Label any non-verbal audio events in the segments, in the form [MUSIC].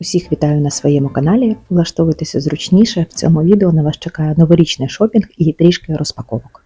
Усіх вітаю на своєму каналі. Влаштовуйтеся зручніше. В цьому відео на вас чекає новорічний шопінг і трішки розпаковок.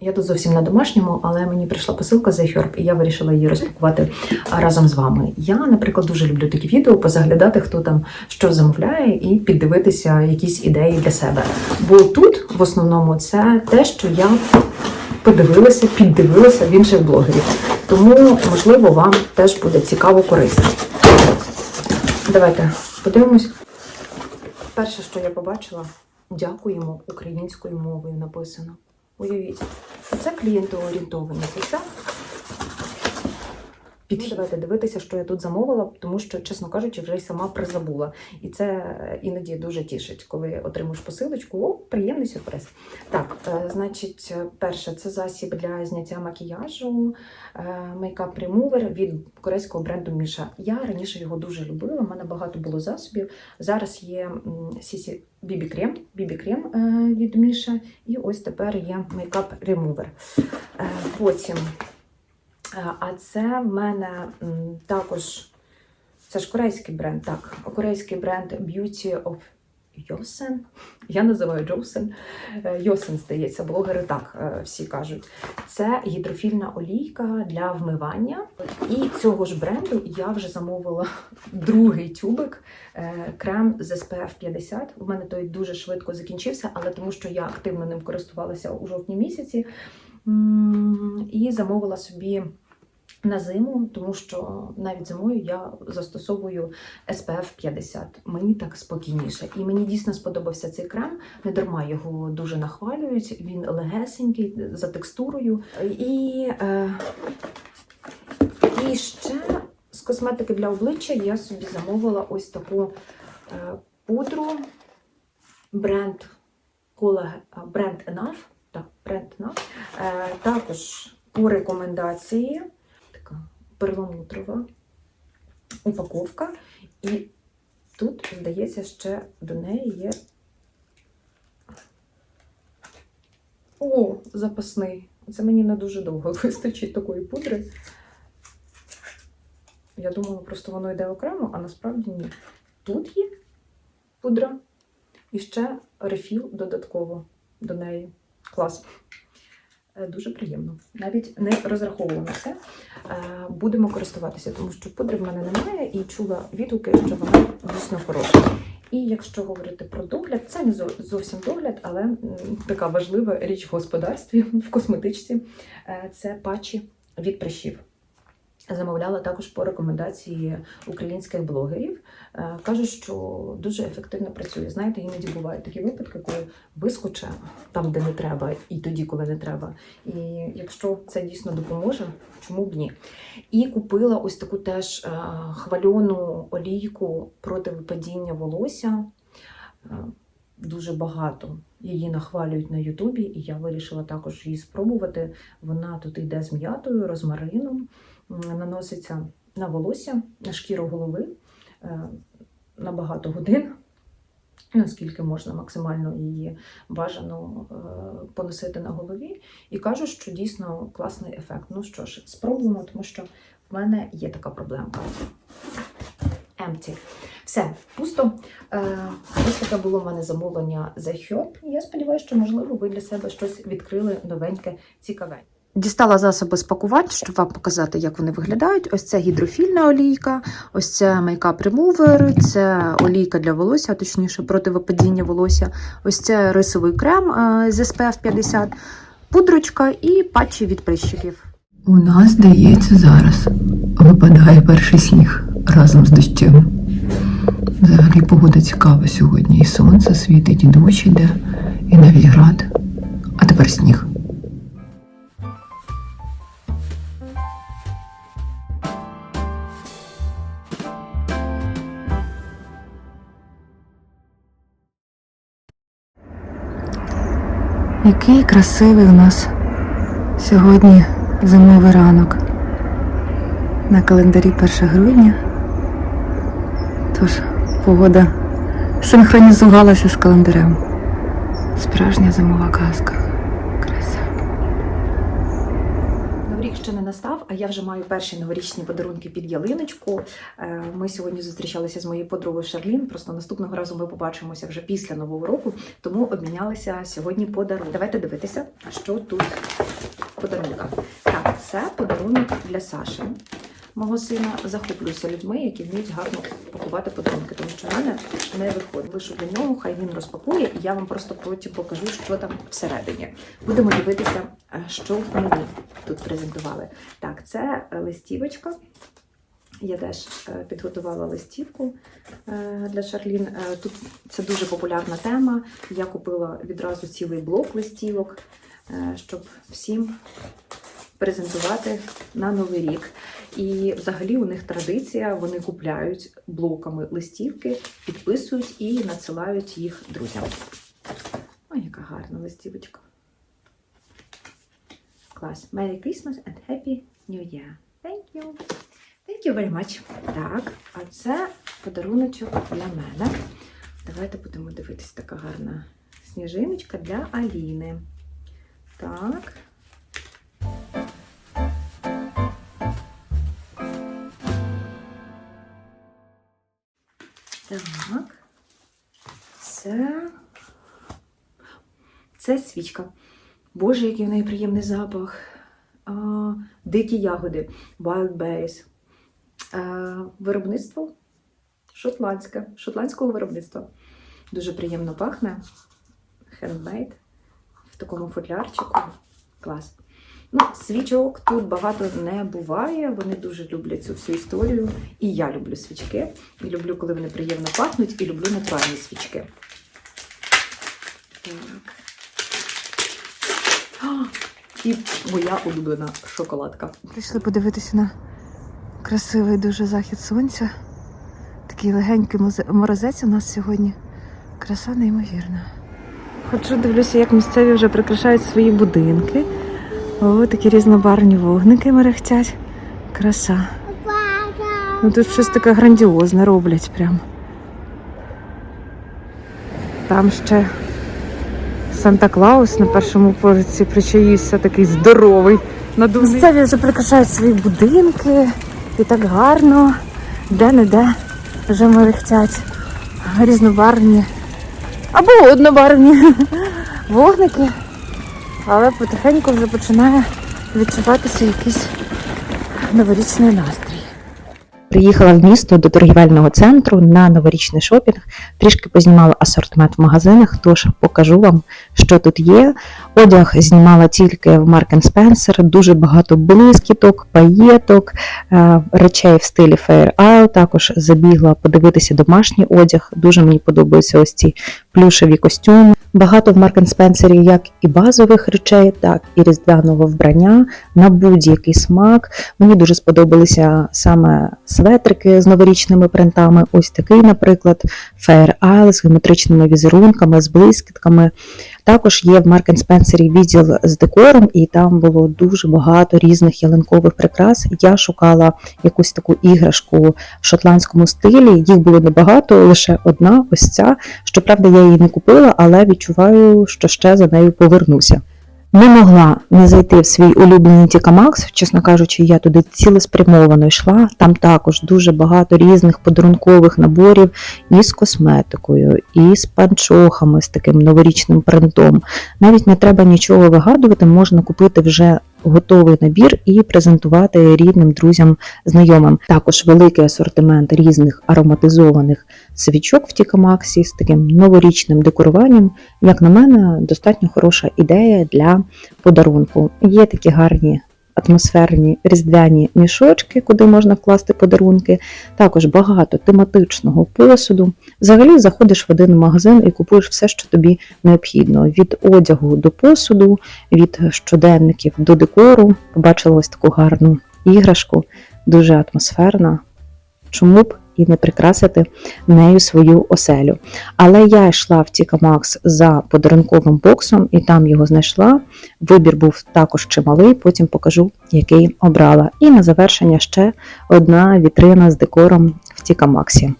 Я тут зовсім на домашньому, але мені прийшла посилка з iHerb, і я вирішила її розпакувати разом з вами. Я, наприклад, дуже люблю такі відео, позаглядати, хто там що замовляє, і піддивитися якісь ідеї для себе. Бо тут в основному це те, що я подивилася, піддивилася в інших блогерів. Тому, можливо, вам теж буде цікаво корисно. Давайте подивимось. Перше, що я побачила, дякуємо українською мовою написано. Уявіть, це клієнтоорієнтованість. Це підхід. Давайте дивитися, що я тут замовила, тому що, чесно кажучи, вже й сама призабула. І це іноді дуже тішить, коли отримуєш посилочку. О, приємний сюрприз. Так, е, значить, перше, це засіб для зняття макіяжу, мейкап ремувер від корейського бренду Міша. Я раніше його дуже любила. У мене багато було засобів. Зараз є Сісі Бібі Крем, Бібі Крем е, від Міша, і ось тепер є мейкап ремувер. Потім, е, а це в мене також це ж корейський бренд, так, корейський бренд Beauty of Yosen. Я називаю Джоусен. Е, Йосен, здається, блогери так е, всі кажуть. Це гідрофільна олійка для вмивання. І цього ж бренду я вже замовила [LAUGHS] другий тюбик е, крем з SPF 50. У мене той дуже швидко закінчився, але тому що я активно ним користувалася у жовтні місяці. І замовила собі на зиму, тому що навіть зимою я застосовую SPF 50. Мені так спокійніше. І мені дійсно сподобався цей крем. Не дарма його дуже нахвалюють. Він легесенький за текстурою. І, е, і ще з косметики для обличчя я собі замовила ось таку е, пудру бренд Cola, бренд Enough. Так, бренд Enough. Е, також по рекомендації перламутрова упаковка. І тут, здається, ще до неї є. О, запасний. Це мені не дуже довго [LAUGHS] вистачить такої пудри. Я думала, просто воно йде окремо, а насправді ні. Тут є пудра і ще рефіл додатково до неї. Клас. Е, Дуже приємно. Навіть не розраховувала на це. Е, Будемо користуватися, тому що пудри в мене немає і чула відгуки, що вона дійсно хороша. І якщо говорити про догляд, це не зовсім догляд, але така важлива річ в господарстві, [LAUGHS] в косметичці Е, це патчі від прищів. Замовляла також по рекомендації українських блогерів. Е, Кажуть, що дуже ефективно працює. Знаєте, іноді бувають такі випадки, коли вискоче там, де не треба, і тоді, коли не треба. І якщо це дійсно допоможе, чому б ні? І купила ось таку теж е, хвальону олійку проти випадіння волосся. Е, Дуже багато її нахвалюють на Ютубі, і я вирішила також її спробувати. Вона тут йде з м'ятою, розмарином, наноситься на волосся, на шкіру голови е, на багато годин, наскільки можна максимально її бажано е, поносити на голові. І кажу, що дійсно класний ефект. Ну що ж, спробуємо, тому що в мене є така проблемка. Empty. Все, пусто. Е, ось таке було в мене замовлення за Herb. Я сподіваюся, що можливо ви для себе щось відкрили новеньке, цікаве. Дістала засоби з пакувань, щоб вам показати, як вони виглядають. Ось це гідрофільна олійка, ось це мейкап ремувер, це олійка для волосся, точніше проти випадіння волосся. Ось це рисовий крем е, з SPF 50, пудрочка і патчі від прищиків. У нас, здається, зараз випадає перший сніг разом з дощем. Взагалі погода цікава сьогодні. І сонце світить, і дощ іде, і навіть град. А тепер сніг. Який красивий у нас сьогодні зимовий ранок. На календарі 1 грудня. Тож погода синхронізувалася з календарем. Справжня зимова казка. Краса. Новий рік ще не настав, а я вже маю перші новорічні подарунки під ялиночку. Е, Ми сьогодні зустрічалися з моєю подругою Шарлін. Просто наступного разу ми побачимося вже після нового року, тому обмінялися сьогодні подарунки. Давайте дивитися, що тут в подарунках. Так, це подарунок для Саші. Мого сина захоплююся людьми, які вміють гарно пакувати подарунки, тому що в мене не виходить. Лише для нього, хай він розпакує, і я вам просто потім покажу, що там всередині. Будемо дивитися, е, що мені тут презентували. Так, це е, листівочка. Я теж е, підготувала листівку для Шарлін. Тут це дуже популярна тема. Я купила відразу цілий блок листівок, щоб всім презентувати на новий рік. І взагалі у них традиція, вони купляють блоками листівки, підписують і надсилають їх друзям. Ой, яка гарна листівочка. Клас. Merry Christmas and Happy New Year. Thank you. Thank you very much. Так, а це подаруночок для мене. Давайте будемо дивитися, така гарна сніжиночка для Аліни. Так. Це. Це свічка. Боже, який в неї приємний запах. А, дикі ягоди. Wild berries. А, виробництво шотландське. Шотландського виробництва. Дуже приємно пахне. Handmade. В такому футлярчику. Клас. Ну, свічок тут багато не буває. Вони дуже люблять цю всю історію. І я люблю свічки. І люблю, коли вони приємно пахнуть, і люблю натуральні свічки. Так. І моя улюблена шоколадка. Прийшли подивитися на красивий дуже захід сонця. Такий легенький морозець у нас сьогодні. Краса неймовірна. Ходжу, дивлюся, як місцеві вже прикрашають свої будинки. О, такі різнобарвні вогники мерехтять. Краса. Ну тут щось таке грандіозне роблять прям. Там ще Санта Клаус на першому поверсі причаївся такий здоровий. Надувний. Місцеві вже прикрашають свої будинки і так гарно, де-не-де вже мерехтять різнобарвні або однобарвні [LAUGHS] вогники, але потихеньку вже починає відчуватися якийсь новорічний настрій. Приїхала в місто до торгівельного центру на новорічний шопінг. Трішки познімала асортимент в магазинах, тож покажу вам, що тут є. Одяг знімала тільки в Mark Spencer, дуже багато блискіток, паєток, е, речей в стилі Fair Isle. Також забігла подивитися домашній одяг. Дуже мені подобаються ось ці плюшеві костюми. Багато в Маркен Спенсері як і базових речей, так і різдвяного вбрання на будь-який смак. Мені дуже сподобалися саме светрики з новорічними принтами. Ось такий, наприклад, Fair Isle з геометричними візерунками, з блискітками. Також є в Mark Spencer відділ з декором, і там було дуже багато різних ялинкових прикрас. Я шукала якусь таку іграшку в шотландському стилі. Їх було небагато, лише одна, ось ця. Щоправда, я її не купила, але відчуваю, що ще за нею повернуся. Не могла не зайти в свій улюблений Тіка Макс. Чесно кажучи, я туди цілеспрямовано йшла. Там також дуже багато різних подарункових наборів із косметикою, і з панчохами, з таким новорічним принтом. Навіть не треба нічого вигадувати, можна купити вже готовий набір і презентувати рідним друзям, знайомим. Також великий асортимент різних ароматизованих свічок в Тікамаксі з таким новорічним декоруванням. Як на мене, достатньо хороша ідея для подарунку. Є такі гарні. Атмосферні різдвяні мішочки, куди можна вкласти подарунки, також багато тематичного посуду. Взагалі заходиш в один магазин і купуєш все, що тобі необхідно: від одягу до посуду, від щоденників до декору. Побачила ось таку гарну іграшку, дуже атмосферна. Чому б і не прикрасити нею свою оселю? Але я йшла в Тіка Макс за подарунковим боксом і там його знайшла. Вибір був також чималий, потім покажу, який обрала. І на завершення ще одна вітрина з декором в Тіка Максі.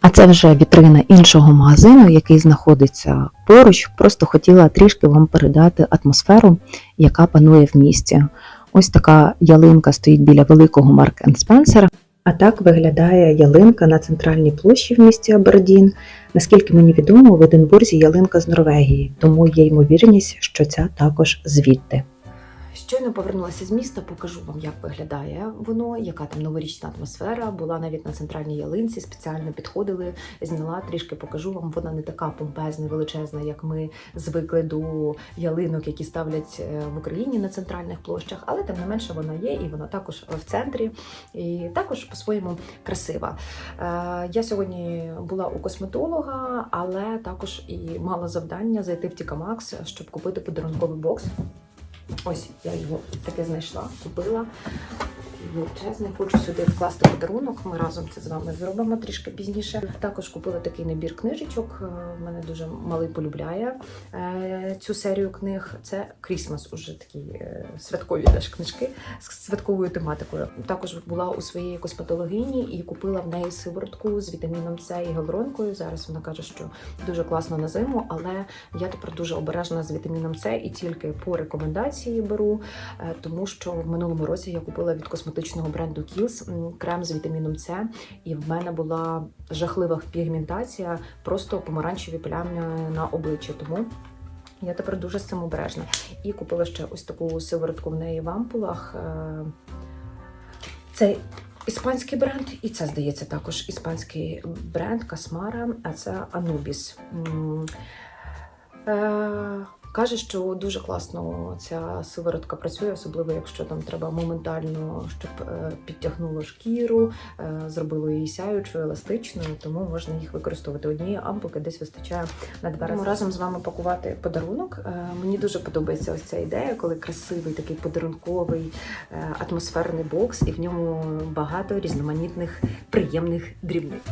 А це вже вітрина іншого магазину, який знаходиться поруч. Просто хотіла трішки вам передати атмосферу, яка панує в місті. Ось така ялинка стоїть біля великого Марк Спенсера. А так виглядає ялинка на центральній площі в місті Абердін. Наскільки мені відомо, в Единбурзі ялинка з Норвегії, тому є ймовірність, що ця також звідти. Щойно повернулася з міста, покажу вам, як виглядає воно, яка там новорічна атмосфера. Була навіть на центральній ялинці, спеціально підходили, зняла трішки, покажу вам. Вона не така помпезна, величезна, як ми звикли до ялинок, які ставлять е, в Україні на центральних площах, але тим не менше вона є, і вона також в центрі, і також по-своєму красива. Е, Я сьогодні була у косметолога, але також і мала завдання зайти в Тіка Макс, щоб купити подарунковий бокс. Ось я його таке знайшла, купила. Величезний, хочу сюди вкласти подарунок. Ми разом це з вами зробимо трішки пізніше. Також купила такий набір книжечок. Е, мене дуже малий полюбляє е, цю серію книг. Це Крісмас, уже такі е, святкові теж книжки з святковою тематикою. Також була у своєї косметологині і купила в неї сиворотку з вітаміном С і гіалуронкою. Зараз вона каже, що дуже класно на зиму, але я тепер дуже обережна з вітаміном С і тільки по рекомендації беру, тому що в минулому році я купила від косметичного бренду Kiehl's крем з вітаміном С, і в мене була жахлива пігментація, просто помаранчеві плями на обличчі. Тому я тепер дуже з цим обережна. І купила ще ось таку сиворотку в неї в ампулах. Е, Це іспанський бренд, і це, здається, також іспанський бренд Касмара, а це Anubis. Каже, що дуже класно ця сиворотка працює, особливо якщо там треба моментально, щоб е, підтягнуло шкіру, е, зробило її сяючою, еластичною, тому можна їх використовувати. Однієї ампулки десь вистачає на два рази. разом з вами пакувати подарунок. Е, Мені дуже подобається ось ця ідея, коли красивий такий подарунковий атмосферний бокс, і в ньому багато різноманітних приємних дрібниць.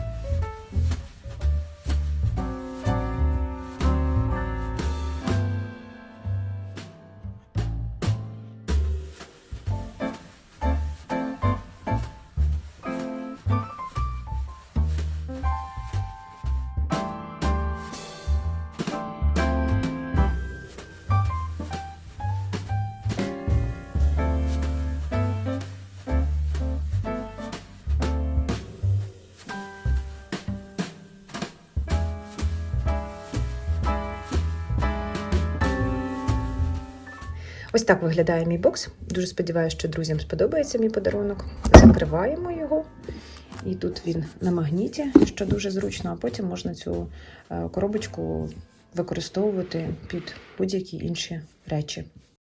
Ось так виглядає мій бокс. Дуже сподіваюся, що друзям сподобається мій подарунок. Закриваємо його. І тут він на магніті, що дуже зручно, а потім можна цю е, коробочку використовувати під будь-які інші речі.